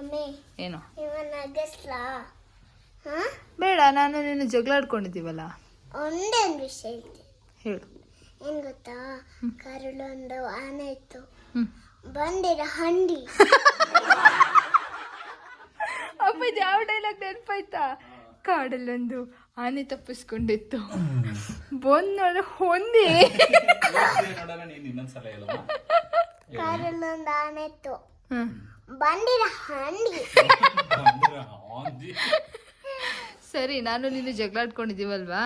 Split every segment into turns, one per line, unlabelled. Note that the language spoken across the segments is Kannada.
ಏನು?
ಇವನ್ ನಗಸ್ಲಾ. ಹಾ?
ಬೇಡ ನಾನು ನಿನ್ನ ಜಗಳ ಆಡ್ಕೊಂಡಿದ್ದೀವಲ್ಲ
ಒಂದೇ ಒಂದು ವಿಷಯ ಇದೆ
ಹೇಳು.
ಏನ್ ಗೊತ್ತಾ? ಕರುಳೊಂದು ಆನೆ ಇತ್ತು. ಬಂದಿರ ಹಂಡಿ.
ಅಪ್ಪ ಇದು ಯಾವ ಡೈಲಾಗ್ ನೆನಪಾಯ್ತಾ? ಕಾಡಲ್ಲೊಂದು ಆನೆ ತಪ್ಪಿಸ್ಕೊಂಡಿತ್ತು. ಬಂದ್ ಹೊಂದಿ
ಕಾಡಲ್ಲೊಂದು ಆನೆ ಇತ್ತು. ಬಂದಿರ ಹಂಡಿ
ಅಂದ್ರೆ ಆಂದಿ.
ಸರಿ ನಾನು ನೀನು ಜಗಳ ಆಡ್ಕೊಂಡಿದ್ದೀವಲ್ವಾ?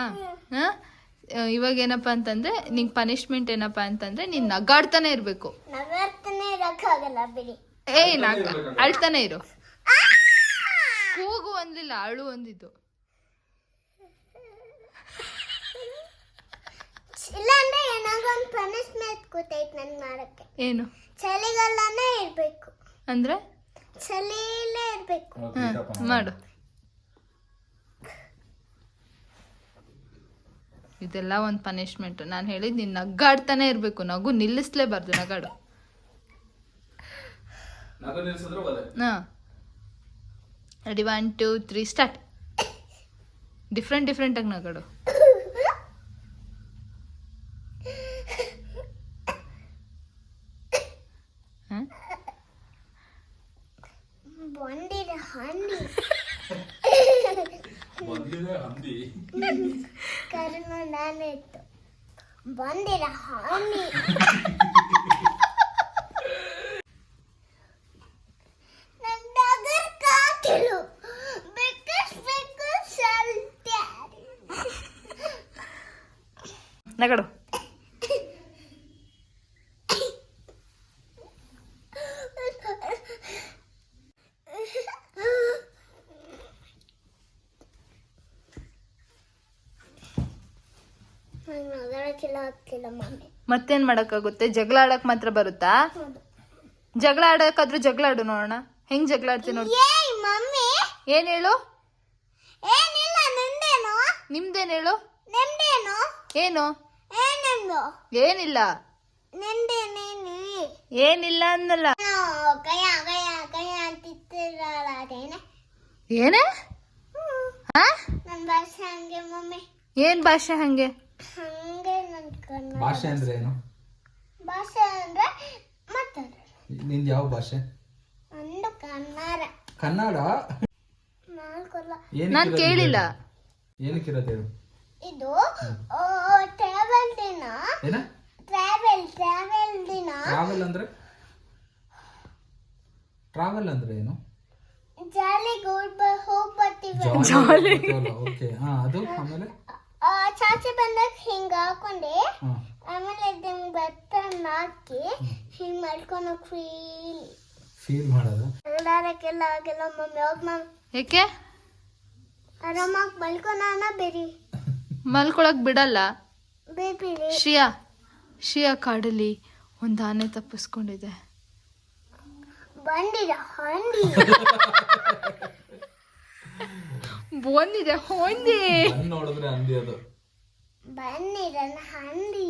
ಹಾ? ಇವಾಗ ಏನಪ್ಪ ಅಂತಂದ್ರೆ ನಿಂಗೆ ಪನಿಷ್ಮೆಂಟ್ ಏನಪ್ಪ ಅಂತಂದ್ರೆ ನೀನ್ ನಗಾಡ್ತಾನೆ ಇರ್ಬೇಕು.
ನಗರ್ತನೇ ಇರಕ್ಕಾಗಲ್ಲ ಬಿಡಿ.
ಏಯ್ ನಗ ಅಳ್ತಾನೆ ಇರು. ಕೂಗು ಒಂದಿಲ್ಲ ಅಳು
ಇಲ್ಲಾಂದ್ರೆ ಪನಿಷ್ಮೆಂಟ್ ಗೊತ್ತೈತೆ ನನ್ ಮಾಡಕ್ಕೆ
ಏನು?
ಚಳಿಗಾಲನೇ ಇರ್ಬೇಕು.
ಅಂದ್ರೆ?
ಚಳಿಲೇ ಇರ್ಬೇಕು.
ಮಾಡು. ಇದೆಲ್ಲ ಒಂದು ಪನಿಷ್ಮೆಂಟ್ ನಾನು ಹೇಳಿದ್ ನೀನು ನಗ್ಗಾಡ್ತಾನೆ ಇರಬೇಕು. ನಗು ನಿಲ್ಲಿಸ್ಲೇಬಾರ್ದು ನಗಾಡು. ಹಾಂ. Ready one two three start different ಡಿಫ್ರೆಂಟಾಗಿ ನಗಾಡು ಹಾಂ
ಬಂದಿರ ಹಂದಿ.
ಬಂದಿದೆ ಹಂದಿ.
ಕರ್ಮ ನಾನು ಇತ್ತು ಬಿಕ್ಕಸ್ ಸಲ್ತ್ಯಾರಿ
ನಗಾಡು
ನಂಗೆ ನಗರಕ್ಕೆಲ್ಲ ಆಗ್ತಿಲ್ಲ ಮಮ್ಮಿ
ಮತ್ತೇನು ಮಾಡೋಕ್ಕಾಗುತ್ತೆ? ಜಗಳ ಆಡಕ್ ಮಾತ್ರ ಬರುತ್ತಾ? ಜಗಳ ಆಡೋಕ್ಕಾದ್ರೂ ಜಗಳ ಆಡು ನೋಡೋಣ. ಹೆಂಗ್ ಜಗಳ ಆಡ್ತೀನಿ ನೋಡಿ.
ಏನ್ ಮಮ್ಮಿ!
ಏನು ಹೇಳು? ನಿಮ್ದೇನು ಹೇಳು? ಏನು? ಏನಿಲ್ಲ. ಏನಿಲ್ಲ ಅನ್ನಲ್ಲ ಏನೇ ಹಾ
ನನ್ನ ಭಾಷೆ ಹಂಗೆ ಮಮ್ಮಿ.
ಏನ್ ಭಾಷೆ ಹಂಗೆ?
ಹಂಗೆ ನನ್ನ ಕನ್ನಡ
ಭಾಷೆ ಅಂದ್ರೆ ಏನು?
ಭಾಷೆ ಅಂದ್ರೆ ಮಾತಾಡೋದು.
ನಿಂದು ಯಾವ ಭಾಷೆ?
ಒಂದು ಕನ್ನಡ.
ಕನ್ನಡ?
ನಾಲ್ಕಲ್ಲ
ಏನಕ್ಕೆ
ನಾನ್
ಇರೋದು
ಕೇಳಿಲ್ಲ?
ಏನಕ್ಕಿರೋದು ಹೇಳು
ಇದು? ಟ್ರಾವೆಲ್ ದಿನ.
ಏನ?
ಟ್ರಾವೆಲ್ ಟ್ರಾವೆಲ್ ದಿನ.
ಟ್ರಾವೆಲ್ ಅಂದ್ರೆ? ಟ್ರಾವೆಲ್ ಅಂದ್ರೆ ಏನು?
ಜಾಲಿಗೆ ಹೋಗ್ ಹೋಗ್ಬರ್ತೀವಿ. ಜಾಲಿ
ಓಕೆ ಹಾ ಅದು ಆಮೇಲೆ?
ಚಾಚಿ ಬಂದಾಗ ಹಿಂಗ ಹಾಕೊಂಡೆ. ಆಮೇಲೆ ಇದನ್ನ ಬತ್ತ ಹಾಕಿ ಹಿಂಗ್ ಮಾಡ್ಕೊಂಡು ಫೀಲ್
ಫೀಲ್ ಮಾಡೋದು.
ಎಲ್ಲಾರಕ್ಕೆಲ್ಲ ಆಗಿಲ್ಲ ಮಮ್ಮಿ ಹೋಗ್ ಮಮ್ಮಿ
ಏಕೆ?
ಆರಾಮಾಗಿ ಮಲ್ಕೊಣ ಬೇರಿ
ಮಲ್ಕೊಳಕ್ ಬಿಡಲ್ಲ.
ಬೇಬಿ
ಶ್ರಿಯಾ ಶ್ರಿಯಾ ಕಾಡಲ್ಲಿ ಒಂದು ಆನೆ ತಪ್ಪಿಸ್ಕೊಂಡಿದೆ.
ಬಂದಿದೆ ಹಂಡಿ
ಬಂದಿದೆ ಹೊಂದಿ.
ನೋಡಿದ್ರೆ ಅಂದಿ ಅದು.
ಬಂದಿರ ಹಂಡಿ